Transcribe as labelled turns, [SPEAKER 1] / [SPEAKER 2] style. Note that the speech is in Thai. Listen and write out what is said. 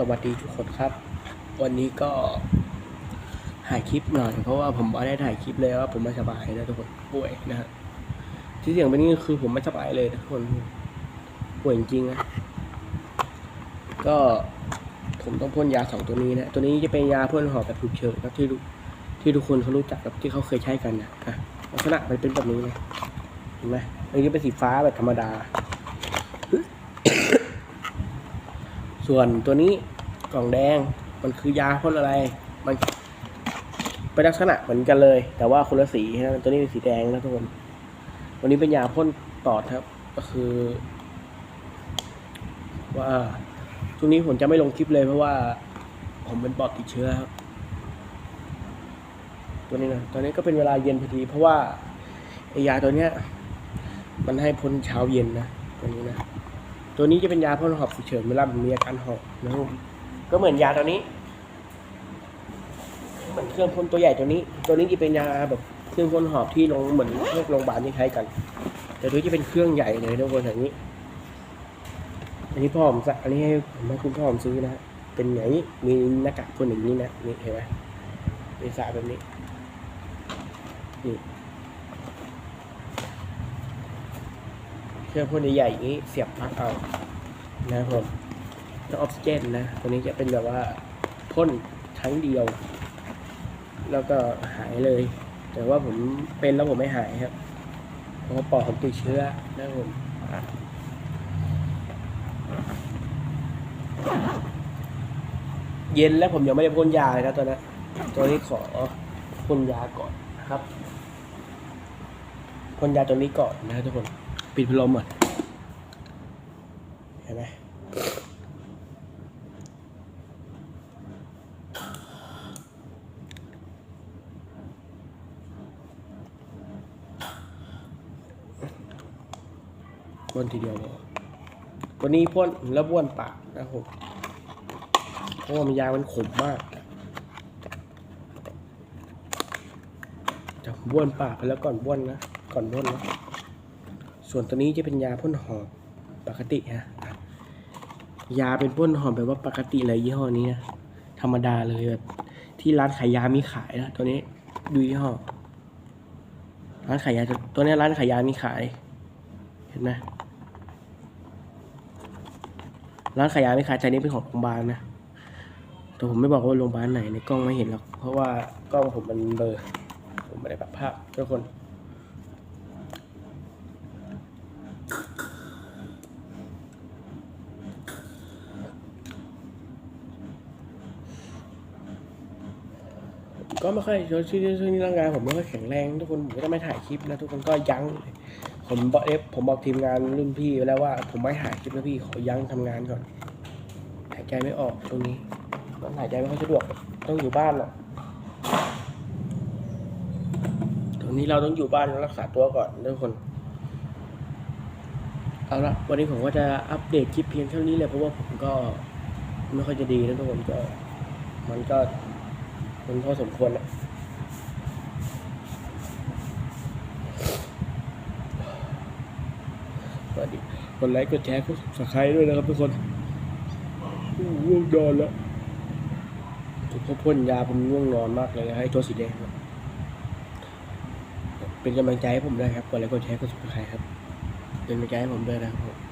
[SPEAKER 1] สวัสดีทุกคนครับ วันนี้ก็ถ่ายคลิปหน่อยเพราะว่าผมไม่ได้ถ่ายคลิปเลยว่าผมไม่สบายนะทุกคนป่วยนะฮะที่เสียงเป็นนี่คือผมไม่สบายเลยทุกคนป่วยจริงนะก็ผมต้องพ่นยาสองตัวนี้นะตัวนี้จะเป็นยาพ่นหอบแบบฉุกเฉินครับที่ทุกที่ทุกคนเขารู้จักกับที่เขาเคยใช้กันนะอะลักษณะมันเป็นแบบนี้นะเห็นไหมอันนี้เป็นสีฟ้าแบบธรรมดา ส่วนตัวนี้กล่องแดงมันคือยาพ่นอะไร มันเป็นลักษณะเหมือนกันเลย แต่ว่าคนละสีนะตัวนี้เป็นสีแดงนะทุกคนวันนี้เป็นยาพ่นปอดครับ ก็คือ ว่าช่วงนี้ผมจะไม่ลงคลิปเลยเพราะว่า ผมเป็นปอดติดเชื้อครับ ตัวนี้นะตอนนี้ก็เป็นเวลาเย็นพอดี เพราะว่าไอยาตัวเนี้ย มันให้พ่นเช้าเย็นนะตัวนี้นะ ตัวนี้จะเป็นยาพ่นหอบฉุกเฉินเวลามมีอาการหอบนะครับก็เหมือนยาตัวนี้เหมือนเครื่องพ่นตัวใหญ่ตัวนี้ ตัวนี้จะเป็นยาแบบเครื่องพ่นหอบที่โรงเหมือนพวกโรงพยาบาลที่ใช้กัน แต่ตัวจะเป็นเครื่องใหญ่เลยทุกคนอย่างนี้ อันนี้พ่อผมสั่งอันนี้ให้ผมให้คุณพ่อผมซื้อนะเป็นอย่างนี้มีหน้ากากพ่นอย่างนี้นะนี่เห็นไหมเป็นสายแบบนี้นี่เครื่องพ่นใหญ่ๆอย่างนี้เสียบปลั๊กเอา นะครับผมแล้วออกซิเจนนะตัวนี้จะเป็นแบบว่าพ่นครั้งเดียว แล้วก็หายเลย แต่ว่าผมเป็นแล้วผมไม่หายครับเพราะว่าปอดผมติดเชื้อนะครับผมเย็นแล้วผมยังไม่ได้พ่นยาเลยนะตอนนั้นตัวนี้ขอพ่นยาก่อนนะครับพ่นยาตัวนี้ก่อนนะครับทุกคน ปิดพัดลมก่อน ห็นไหมพ่นทีเดียวเลยตัวนี้พ่นแล้วบ้วนปากนะครับเพราะว่ามันยามันขมมากจะบ้วนปากไปแล้วก่อนบ้วนนะ ก่อนบ้วนนะ ส่วนตัวนี้จะเป็นยาพ่นหอบปกติฮะ ยาเป็นพ่นหอมแบบว่าปกติเลยยี่ห้อนี้นะธรรมดาเลยแบบที่ร้านขายยามีขายนะตัวนี้ดูยี่ห้อร้านขายยาตัวนี้ร้านขายยามีขาย เห็นไหมร้านขายยาไมีขายแต่นี้เป็นของโรงพยาบาลนะแต่ผมไม่บอกว่าโรงพยาบาลไหนในกล้องไม่เห็นหรอกเพราะว่ากล้องผมมันเบลอผมไม่ได้ปรับภาพทุกคน ก็ไม่ค่อยช่วงที่ช่วงนี้ร่างกายผมไม่ค่อยแข็งแรงทุกคนผมก็จะไม่ถ่ายคลิปนะทุกคนก็ยั้งผมบอกเอฟผมบอกทีมงานรุ่นพี่แล้วว่า ผมไม่ถ่ายคลิปนะพี่ขอยั้งทำงานก่อนหายใจไม่ออกช่วงนี้มันหายใจไม่ค่อยสะดวกต้องอยู่บ้านหรอกตรงนี้เราต้องอยู่บ้านรักษาตัวก่อนทุกคนเอาละวันนี้ผมก็จะอัปเดตคลิปเพียงเท่านี้เลยเพราะว่าผมก็ไม่ค่อยจะดีนะทุกคนก็มันก็ มันพอสมควรแล้วสวัสดีกดไลค์กดแชร์กดสับสไครด้วยนะครับทุกคนง่วงนอนแล้วผมก็พ่นยาผมง่วงนอนมากเลยให้ตัวสีแดงเป็นกำลังใจให้ผมด้วยครับกดไลค์กดแชร์กดสับสไครครับ เป็นกำลังใจให้ผมด้วยนะครับผม